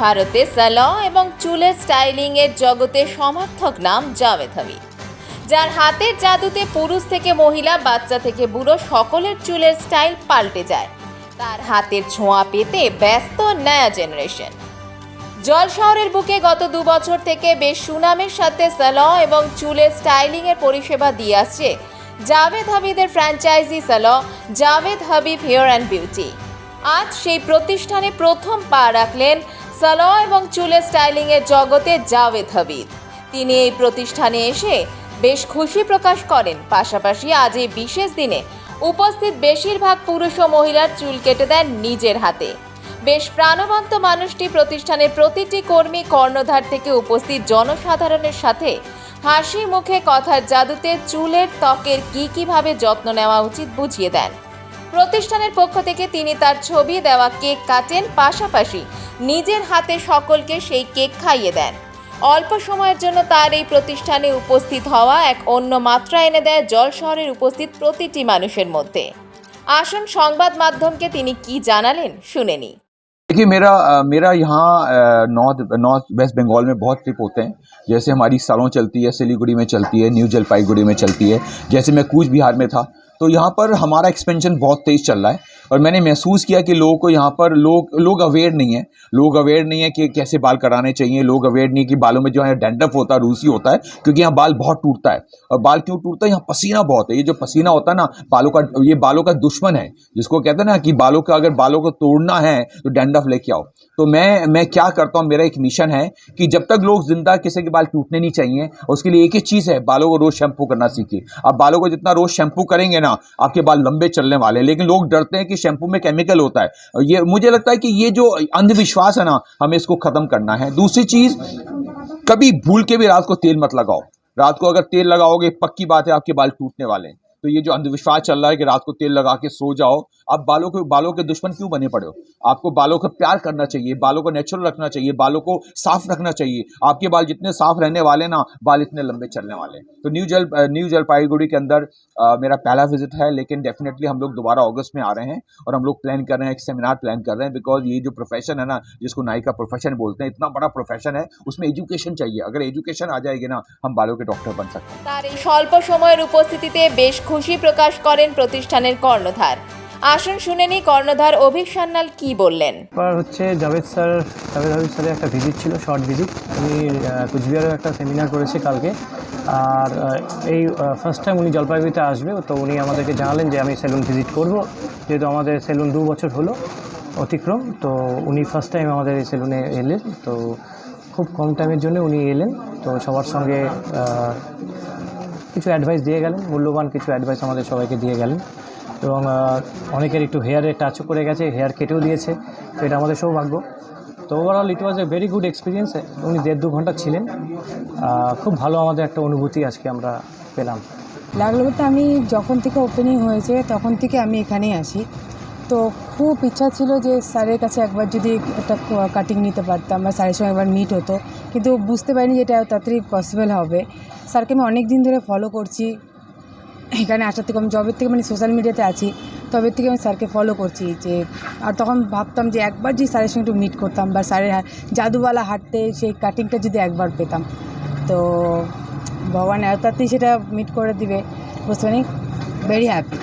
ভারতে স্যালন এবং চুলের স্টাইলিং এর জগতে সমর্থক নাম জাভেদ হাবিব যার হাতের জাদুতে পুরুষ থেকে মহিলা, বাচ্চা থেকে বুড়ো সকলের চুলের স্টাইল পাল্টে যায়। তার হাতের ছোঁয়া পেতে ব্যস্ত নয়া জেনারেশন। জল শহরের বুকে গত দু বছর থেকে বেশ সুনামের সাথে স্যালন এবং চুলের স্টাইলিং এর পরিষেবা দিয়ে আসছে Javed হাবিদের franchise salon Javed Habib hair and beauty. আজ সেই প্রতিষ্ঠানে প্রথম পা রাখলেন স্যালন এবং চুলের স্টাইলিং এর জগতে জাভেদ হাবিদ তিনি এই প্রতিষ্ঠানে এসে বেশ খুশি প্রকাশ করেন। পাশাপাশি আজ এই বিশেষ দিনে উপস্থিত বেশিরভাগ পুরুষ ও মহিলার চুল কেটে দেন নিজের হাতে। বেশ প্রাণবন্ত মানুষটি প্রতিষ্ঠানের প্রতিটি কর্মী কর্ণধার থেকে উপস্থিত জনসাধারণের সাথে হাসি মুখে কথার জাদুতে চুলের ত্বকের কী কীভাবে যত্ন নেওয়া উচিত বুঝিয়ে দেন। প্রতিষ্ঠানের পক্ষ থেকে তিনি তার ছবি দেওয়া কেক কাটেন পাশাপাশি নিজের হাতে সকলকে সেই কেক খাইয়ে দেন অল্প সময়ের জন্য তার এই প্রতিষ্ঠানে উপস্থিত হওয়া এক অন্য মাত্রা এনে দেয় জল শহরের উপস্থিত প্রতিটি মানুষের মধ্যে আসুন সংবাদ মাধ্যমকে তিনি কি জানালেন শুনে নিই देखिए मेरा अ, मेरा यहाँ नॉर्थ नॉर्थ वेस्ट बंगाल में बहुत ट्रिप होते हैं जैसे हमारी सालों चलती है सिलीगुड़ी में चलती है न्यू जलपाईगुड़ी में चलती है जैसे मैं कूच बिहार में था तो यहाँ पर हमारा एक्सपेंशन बहुत तेज़ चल रहा है। और मैंने महसूस किया कि लोगों को यहाँ पर लोग लोग अवेयर नहीं है। लोग अवेयर नहीं है कि कैसे बाल कराने चाहिए। लोग अवेयर नहीं है कि बालों में जो है डेंडफ होता है, रूसी होता है, क्योंकि यहाँ बाल बहुत टूटता है। और बाल क्यों टूटता है? यहाँ पसीना बहुत है। ये जो पसीना होता है ना, बालों का, ये बालों का दुश्मन है, जिसको कहते हैं ना कि बालों का, अगर बालों को तोड़ना है तो डेंडफ लेके आओ। तो मैं मैं क्या करता हूँ, मेरा एक मिशन है कि जब तक लोग ज़िंदा किसी के बाल टूटने नहीं चाहिए, उसके लिए एक ही चीज़ है, बालों को रोज़ शैम्पू करना सीखिए। आप बालों को जितना रोज़ शैम्पू करेंगे ना, आपके बाल लंबे चलने वाले हैं। लेकिन लोग डरते हैं कि शैम्पू में केमिकल होता है। ये, मुझे लगता है कि ये जो अंधविश्वास है ना, हमें इसको ख़त्म करना है। दूसरी चीज़, कभी भूल के भी रात को तेल मत लगाओ। रात को अगर तेल लगाओगे, पक्की बात है, आपके बाल टूटने वाले हैं। तो ये जो अंधविश्वास चल रहा है कि रात को तेल लगा के सो जाओ आप बालों को बालों के दुश्मन क्यों बने पड़े हो आपको बालों का प्यार करना चाहिए बालों को नेचुरल रखना चाहिए बालों को साफ रखना चाहिए आपके बाल जितने साफ रहने वाले ना बाल इतने लंबे चलने वाले हैं तो न्यू जल अ, न्यू जलपाईगुड़ी के अंदर अ, मेरा पहला विजिट है लेकिन डेफिनेटली हम लोग दोबारा अगस्त में आ रहे हैं और हम लोग प्लान कर रहे हैं एक सेमिनार प्लान कर रहे हैं बिकॉज ये जो प्रोफेशन है ना जिसको नाई का प्रोफेशन बोलते हैं इतना बड़ा प्रोफेशन है उसमें एजुकेशन चाहिए अगर एजुकेशन आ जाएगी ना हम बालों के डॉक्टर बन सकते हैं তার এই স্বল্প সময়ের উপস্থিতিতে বেশ খুশি প্রকাশ করেন প্রতিষ্ঠানের কর্ণধার। আসুন শুনে নিই কর্ণধার অভিক সান্যাল কি বললেন। এবার হচ্ছে জাভেদ স্যার, জাভেদ হাবিব স্যারের একটা ভিজিট ছিল শর্ট ভিজিট উনি কুচবিহারেও একটা সেমিনার করেছে কালকে। আর এই ফার্স্ট টাইম উনি জলপাইগুড়িতে আসবে, তো উনি আমাদেরকে জানালেন যে আমি সেলুন ভিজিট করব। যেহেতু আমাদের সেলুন দু বছর হলো অতিক্রম, তো উনি ফার্স্ট টাইম আমাদের এই সেলুনে এলেন। তো খুব কম টাইমের জন্য উনি এলেন। তো সবার সঙ্গে কিছু অ্যাডভাইস দিয়ে গেলেন, মূল্যবান কিছু অ্যাডভাইস আমাদের সবাইকে দিয়ে গেলেন। এবং অনেকের একটু হেয়ারে টাচও করে গেছে হেয়ার কেটেও দিয়েছে, তো এটা আমাদের সৌভাগ্য। তো overall it was a very good experience উনি দেড় দু ঘণ্টা ছিলেন। খুব ভালো আমাদের একটা অনুভূতি আজকে আমরা পেলাম। লাগল বলতে আমি যখন থেকে ওপেনিং হয়েছে, তখন থেকে আমি এখানেই আসি তো খুব ইচ্ছা ছিল যে স্যারের কাছে একবার যদি একটা কাটিং নিতে পারতাম বা স্যারের সঙ্গে একবার মিট হতো। কিন্তু বুঝতে পারিনি যে এটা তাড়াতাড়ি পসিবল হবে। স্যারকে আমি অনেক দিন ধরে ফলো করছি। এখানে আসার থেকে আমি জবের থেকে মানে সোশ্যাল মিডিয়াতে আছি। তবে থেকে আমি স্যারকে ফলো করছি যে, আর তখন ভাবতাম যে একবার যদি স্যারের সঙ্গে একটু মিট করতাম বা স্যারের জাদুওয়ালা হাঁটতে সেই কাটিংটা যদি একবার পেতাম। তো ভগবান এত তাড়াতাড়ি সেটা মিট করে দিবে। বুঝতে পারি ভেরি হ্যাপি